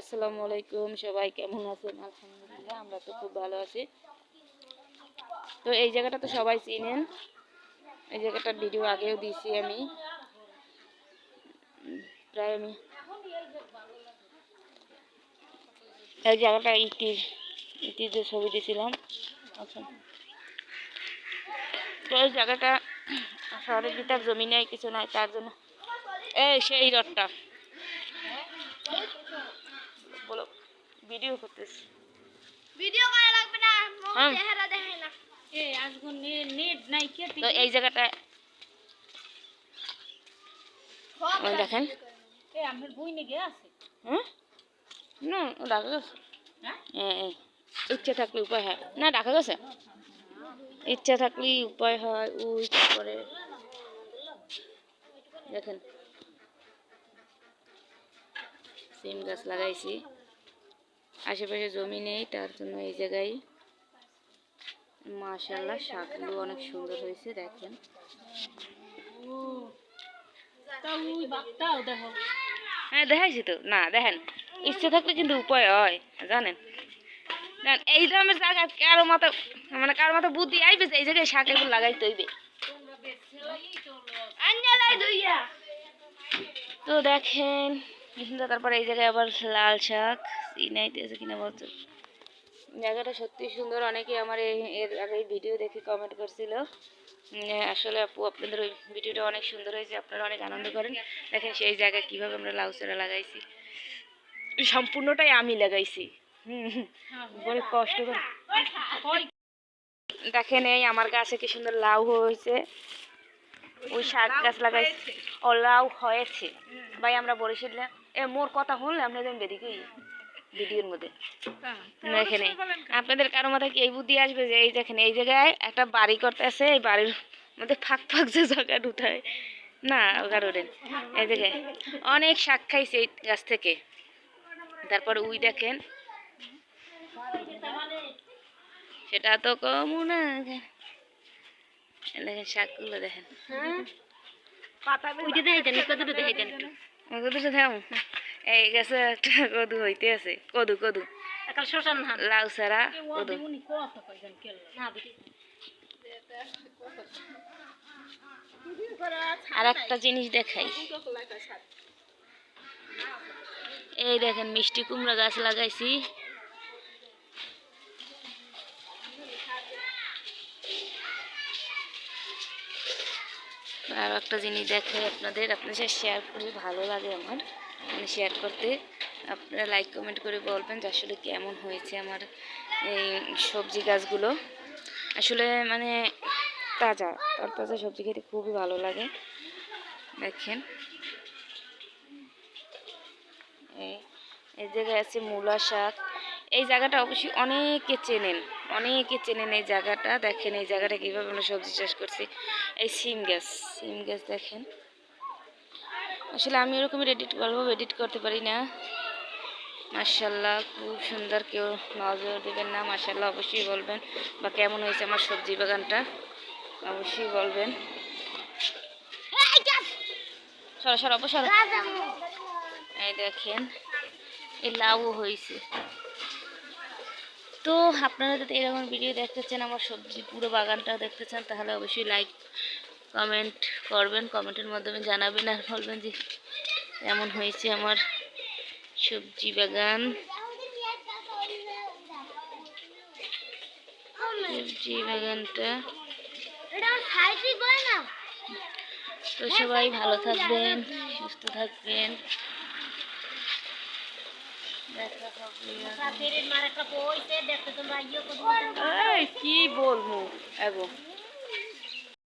আসসালামু আলাইকুম, সবাই কেমন আছেন? আলহামদুলিল্লাহ, আমরা তো খুব ভালো আছি। তো এই জায়গাটা তো সবাই চিনেন। এই জায়গাটার ভিডিও আগেও দিয়েছি আমি। প্রায় আমি এই জায়গাটা ইটির ইটির যে ছবি দিয়েছিলাম। আচ্ছা। তো এই জায়গাটা শহরের ভিতর জমি নেই, কিছু নাই, তার জন্য এই সেই রথটা। ভিডিও করতেছি। ভিডিও করা লাগবে না হ্যাঁ। চেহারা দেখে না। এ আজগো নেট নাই কে তো এই জায়গাটা ওই দেখেন। এ আমার বই নেগে আছে। হ্যাঁ না ও ডাকা গেছে। হ্যাঁ? ইচ্ছা থাকলে উপায় হয়। না ডাকা গেছে? ইচ্ছা থাকলেই উপায় হয় ওই করে। দেখেন। সিম গাছ লাগাইছি। আশেপাশে জমি নেই, তার জন্য এই জায়গায় মাশাল্লাহ শাকগুলো অনেক সুন্দর হয়েছে, দেখেন। হ্যাঁ দেখাইছি তো। না, দেখেন, ইচ্ছে থাকলে কিন্তু উপায় হয়, জানেন। এই ধরনের জায়গা কারও মতো মানে কারও মতো বুদ্ধি আইবে যে এই জায়গায় শাক এগুলো আঞ্জালাই দুইয়া তো দেখেন কিন্তু তারপরে এই জায়গায় আবার লাল শাক চিনাইতেছে কিনা বলতো। জায়গাটা সত্যি সুন্দর। অনেকে আমার এর আগে ভিডিও দেখে কমেন্ট করছিল। আসলে আপু, আপনাদের ওই ভিডিওটা অনেক সুন্দর হয়েছে। আপনারা অনেক আনন্দ করেন। দেখেন সেই জায়গায় কীভাবে আমরা লাউ চারা লাগাইছি। সম্পূর্ণটাই আমি লাগাইছি। বড় কষ্ট করে। দেখেন এই আমার গাছে কি সুন্দর লাউ হয়েছে। ওই শাক গাছ লাগাইছি। ও, লাউ হয়েছে। ভাই, আমরা বলেছিলাম এ মোর কথা শুনলে আপনাদের বেদিকে ভিডিওর মধ্যে। এখানে আপনাদের কারও মাথায় কি এই বুদ্ধি আসবে যে এই দেখেন এই জায়গায় একটা বাড়ি করতে আছে এই বাড়ির মধ্যে ফাঁক ফাঁক যে জায়গা উঠায় না কারোর এই জায়গায় অনেক শাক খাইছে এই গাছ থেকে। তারপর উই দেখেন সেটা তো কমু না দেখেন শাকগুলো দেখেন। পাতা ওইটা দেখাই দেন কতটা দেখাই দেন একটু। কদু এই গাছে একটা কদু হইতে আছে। কদু কদু। লাউ সারা কদু। আর একটা জিনিস দেখাই। এই দেখেন মিষ্টি কুমড়া গাছ লাগাইছি। আর একটা জিনিস দেখাই আপনাদের আপনাদের সাথে শেয়ার করে ভালো লাগে আমার। মানে শেয়ার করতে। আপনারা লাইক কমেন্ট করে বলবেন যে আসলে কেমন হয়েছে আমার এই সবজি গাছগুলো। আসলে মানে তাজা তাজা সবজি খেতে খুবই ভালো লাগে। দেখেন। এই জায়গায় আছে মূলা শাক। এই জায়গাটা অবশ্যই অনেকে চেনেন অনেকে চেনেন এই জায়গাটা। দেখেন এই জায়গাটা কীভাবে আমরা সবজি চাষ করছি। এই সিম গাছ সিম গাছ দেখেন। আসলে আমি ওরকম এডিট করব এডিট করতে পারি না। মার্শাল্লাহ খুব সুন্দর কেউ নজর দেবেন না। মার্শাল্লাহ অবশ্যই বলবেন। বা কেমন হয়েছে আমার সবজি বাগানটা? অবশ্যই বলবেন। সরো সরো অবসর এই দেখেন এই লাউ হয়েছে। তো আপনারা যদি এরকম ভিডিও দেখতে চান, আমার সবজি পুরো বাগানটা দেখতে চান, তাহলে অবশ্যই লাইক কমেন্ট করবেন কমেন্টের মাধ্যমে জানাবেন আর বলবেন যে এমন হয়েছে আমার সবজি বাগান। সবজি বাগানটা। তো সবাই ভালো থাকবেন, সুস্থ থাকবেন দেখা হবে রাতের মার একটা কইছে দেখতে তোমরা ইয়ে করতে এই, কি বলব? এগো।